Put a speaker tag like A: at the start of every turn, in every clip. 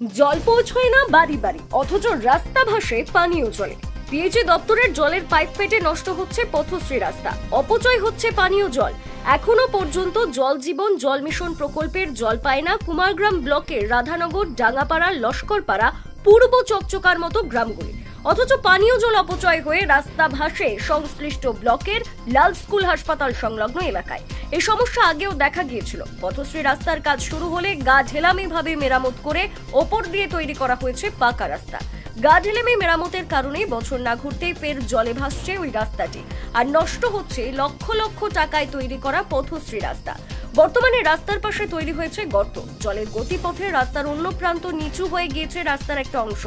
A: জল পৌঁছয় না বাড়ি বাড়ি, অথচ রাস্তা ভাসে পানীয় জলে। পিএইচএ দপ্তরের জলের পাইপ ফেটে নষ্ট হচ্ছে পথশ্রী রাস্তা, অপচয় হচ্ছে পানীয় জল। এখনও পর্যন্ত জল জীবন জল মিশন প্রকল্পের জল পায় না কুমারগ্রাম ব্লকের রাধানগর, ডাঙ্গাপাড়া, লস্করপাড়া, পূর্ব চকচকার মতো গ্রামগুলি। অথচ পানীয় জল অপচয় হয়ে রাস্তা ভাসে সংশ্লিষ্ট ব্লকের লাল স্কুল হাসপাতাল সংলগ্ন এলাকায়। এই সমস্যা আগেও দেখা গিয়েছিল। পথশ্রী রাস্তার কাজ শুরু হলে গা ঢেলামি ভাবে মেরামত করে ওপর দিয়ে তৈরি করা হয়েছে পাকা রাস্তা। গা ঢেলেমি মেরামতের কারণে বছর না ঘুরতেই ফের জলে ভাসছে ওই রাস্তাটি। আর নষ্ট হচ্ছে লক্ষ লক্ষ টাকায় তৈরি করা পথশ্রী রাস্তা। বর্তমানে রাস্তার পাশে তৈরি হয়েছে গর্ত। জলের গতিপথে রাস্তার অন্য প্রান্ত নিচু হয়ে গিয়েছে রাস্তার একটা অংশ।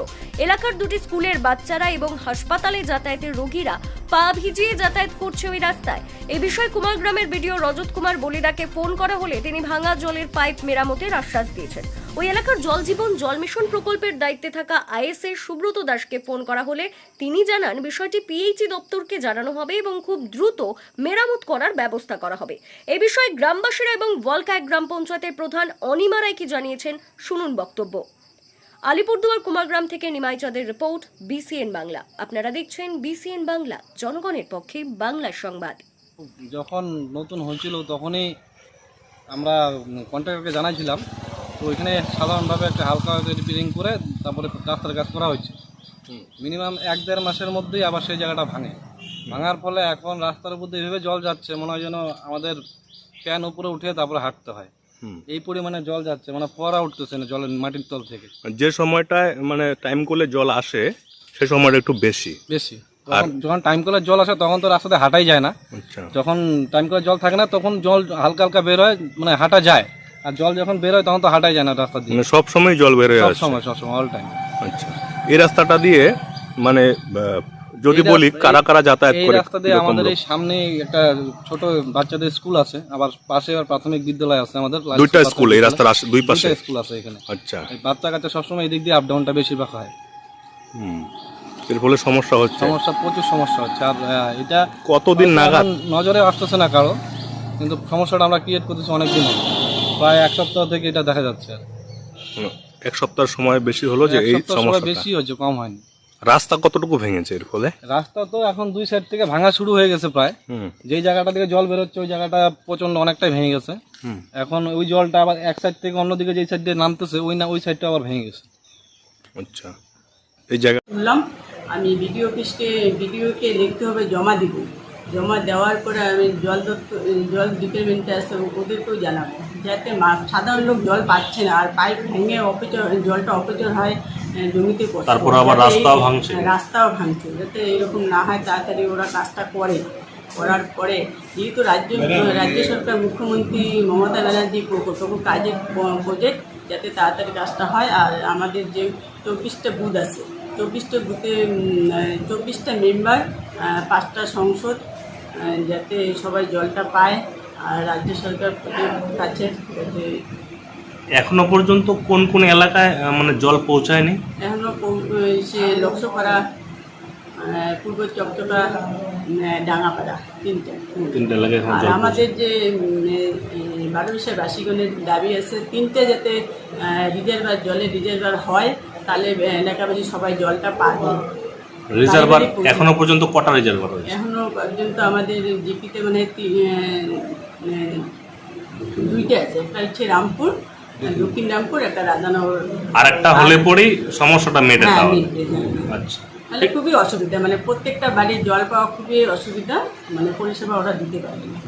A: এলাকার দুটি স্কুলের বাচ্চারা এবং হাসপাতালে যাতায়াতের রোগীরা পা ভিজিয়ে যাতায়াত করছে ওই রাস্তায়। এ বিষয়ে কুমারগ্রামের বিডিও রজত কুমার বলিদাকে ফোন করা হলে তিনি ভাঙা জলের পাইপ মেরামতের আশ্বাস দিয়েছেন। ওই এলাকার জল জীবন, জল মিশন প্রকল্পের দায়িত্বে থাকা আইএসএ সুব্রত দাসকে ফোন করা হলে তিনি জানান, বিষয়টি পিএইচি দপ্তরকে জানানো হবে এবং খুব দ্রুত মেরামত করার ব্যবস্থা করা হবে। এ বিষয়ে গ্রামবাসীরা এবং ওয়ালকায় গ্রাম পঞ্চায়েতের প্রধান অনিমা রায় কি জানিয়েছেন শুনুন বক্তব্য। আলিপুরদুয়ার কুমারগ্রাম থেকে নিমাই চাঁদের রিপোর্ট, বিসিএন বাংলা। আপনারা দেখছেন বিসিএন বাংলা, জনগণের পক্ষে বাংলা সংবাদ।
B: যখন নতুন হয়েছিল তখনই আমরা কন্ট্রাক্টরকে জানাইছিলাম। তো ওইখানে সাধারণভাবে একটা হালকা রিপেয়ারিং করে তারপরে রাস্তার কাজ করা হয়েছে। মিনিমাম এক দেড় মাসের মধ্যেই আবার সেই জায়গাটা ভাঙে। ভাঙার ফলে এখন রাস্তার উপর দিয়ে এভাবে জল যাচ্ছে মনে হয় যেন আমাদের প্যান উপরে উঠে তারপরে হাঁটতে হয়। এই পরিমাণে জল যাচ্ছে মানে ফোয়ারা উঠতেছে না জলের মাটির তল থেকে।
C: যে সময়টায় মানে টাইম করলে জল আসে সে সময়টা একটু বেশি।
B: বেশি। যখন টাইম কলের জল আসে তখন তো রাস্তাতে হাঁটাই যায় না।
C: আচ্ছা।
B: যখন টাইম করে জল থাকে না তখন জল হালকা হালকা বের হয় মানে হাঁটা যায়। আর জল যখন বের হয় তখন তো হাঁটাই যায় না রাস্তা দিয়ে
C: মানে সব সময় জল বেরোয়
B: সব সময় সব সময় অল টাইম
C: আচ্ছা। এই রাস্তাটা দিয়ে মানে যদি বলি কারা কারা যাতায়াত করে
B: রাস্তা দিয়ে আমাদের এই সামনে একটা ছোট বাচ্চাদের স্কুল আছে আবার পাশে আবার প্রাথমিক বিদ্যালয় আছে আমাদের।
C: দুইটা স্কুল এই রাস্তার দুই পাশে?
B: স্কুল আছে এখানে।
C: আচ্ছা।
B: এই বাচ্চা কাচ্চা সবসময় এই দিক দিয়ে আপ ডাউনটা বেশিরভাগ হয়।
C: হুম। এর ফলে সমস্যা হচ্ছে।
B: সমস্যা প্রচুর সমস্যা হচ্ছে। আর এটা
C: কতদিন নাগাদ?
B: নজরে আসতেছে না কারও কিন্তু সমস্যাটা আমরা ক্রিয়েট করতেছি অনেকদিন হলো প্রায় এক সপ্তাহ থেকে এটা দেখা যাচ্ছে। আর
C: এক সপ্তাহ সময় বেশি হলো যে এই
B: সময় বেশি হচ্ছে কম হয়নি।
C: রাস্তা কতটুকু ভেঙেছে এর ফলে?
B: রাস্তা তো এখন দুই সাইড থেকে ভাঙা শুরু হয়ে গেছে প্রায়।
C: হুম।
B: যেই জায়গাটা থেকে জল বেরোচ্ছে ওই জায়গাটা প্রচণ্ড অনেকটাই ভেঙে গেছে।
C: হুম।
B: এখন ওই জলটা আবার এক সাইড থেকে অন্যদিকে যেই সাইড দিয়ে নামতেছে ওই না ওই সাইডটা আবার ভেঙে গেছে।
C: আচ্ছা। এই জায়গা
D: শুনলাম আমি বিডিও অফিসকে বিডিওকে লিখতে হবে জমা দিব। জমা দেওয়ার পরে আমি জল দপ্তর জল ডিপার্টমেন্টে আসে ওদেরকেও জানাব যাতে মা- সাধারণ লোক জল পাচ্ছে না আর পাইপ ভেঙে অপচয় জলটা অপচয় হয় জমিতে।
E: তারপর আবার রাস্তাও ভাঙছে।
D: রাস্তাও ভাঙছে যাতে এরকম না হয় তাড়াতাড়ি ওরা কাজটা করে করার পরে যেহেতু রাজ্য রাজ্য সরকার মুখ্যমন্ত্রী মমতা ব্যানার্জি প্রকল্প কাজের প্রজেক্ট যাতে তাড়াতাড়ি কাজটা হয় আর আমাদের যে চব্বিশটা বুথ আছে চব্বিশটা বুথে চব্বিশটা মেম্বার পাঁচটা সংসদ যাতে সবাই জলটা পায় আর রাজ্য সরকার কাছে যাতে
E: এখনও পর্যন্ত কোন কোন এলাকায় মানে জল পৌঁছায়নি?
D: এখনও সে আহ, পূর্ব চকচকা ডাঙাপাড়া তিনটে।
E: তিনটে এলাকায়
D: আর আমাদের যে বারোবিশের বাসীগণের দাবি আছে তিনটে যাতে রিজার্ভার জলে রিজার্ভার হয় তাহলে এলাকাবাসী সবাই জলটা পাবে
E: রিজার্ভার এখনও পর্যন্ত কটা রিজার্ভার রয়েছে?
D: এখনও পর্যন্ত আমাদের জিপিতে মানে দুইটা আছে। একটা হচ্ছে রামপুর দক্ষিণ রামপুর একটা রাধানগর।
E: আর একটা হলে পরেই সমস্যাটা মেটে
D: হ্যাঁ
E: তাহলে।
D: হ্যাঁ।
E: আচ্ছা।
D: তাহলে খুবই অসুবিধা মানে প্রত্যেকটা বাড়ির জল পাওয়া খুবই অসুবিধা মানে পরিষেবা ওরা দিতে পারে না।